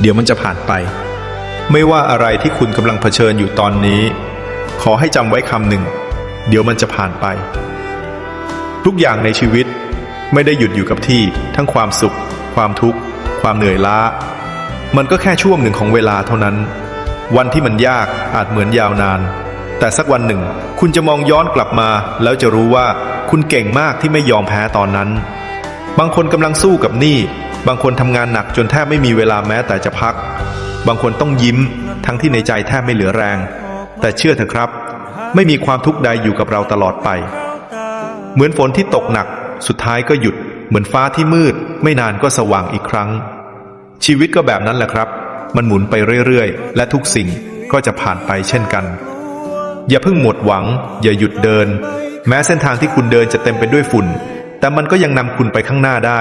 เดี๋ยวมันจะผ่านไป ไม่ว่าอะไรที่คุณกำลังเผชิญอยู่ตอนนี้ ขอให้จำไว้คำหนึ่ง เดี๋ยวมันจะผ่านไป ทุกอย่างในชีวิตไม่ได้หยุดอยู่กับที่ทั้งความสุข ความทุกข์ ความเหนื่อยล้า มันก็แค่ช่วงหนึ่งของเวลาเท่านั้น วันที่มันยากอาจเหมือนยาวนาน แต่สักวันหนึ่ง คุณจะมองย้อนกลับมา แล้วจะรู้ว่าคุณเก่งมากที่ไม่ยอมแพ้ตอนนั้น บางคนกำลังสู้กับหนี้ บางคนทำงานหนักจนแทบไม่มีเวลาแม้แต่จะพัก บางคนต้องยิ้มทั้งที่ในใจแทบไม่เหลือแรง แต่เชื่อเถอะครับ ไม่มีความทุกข์ใดอยู่กับเราตลอดไป เหมือนฝนที่ตกหนัก สุดท้ายก็หยุด เหมือนฟ้าที่มืด ไม่นานก็สว่างอีกครั้ง ชีวิตก็แบบนั้นแหละครับ มันหมุนไปเรื่อยๆ และทุกสิ่งก็จะผ่านไปเช่นกัน อย่าเพิ่งหมดหวัง อย่าหยุดเดิน แม้เส้นทางที่คุณเดินจะเต็มไปด้วยฝุ่น แต่มันก็ยังนำคุณไปข้างหน้าได้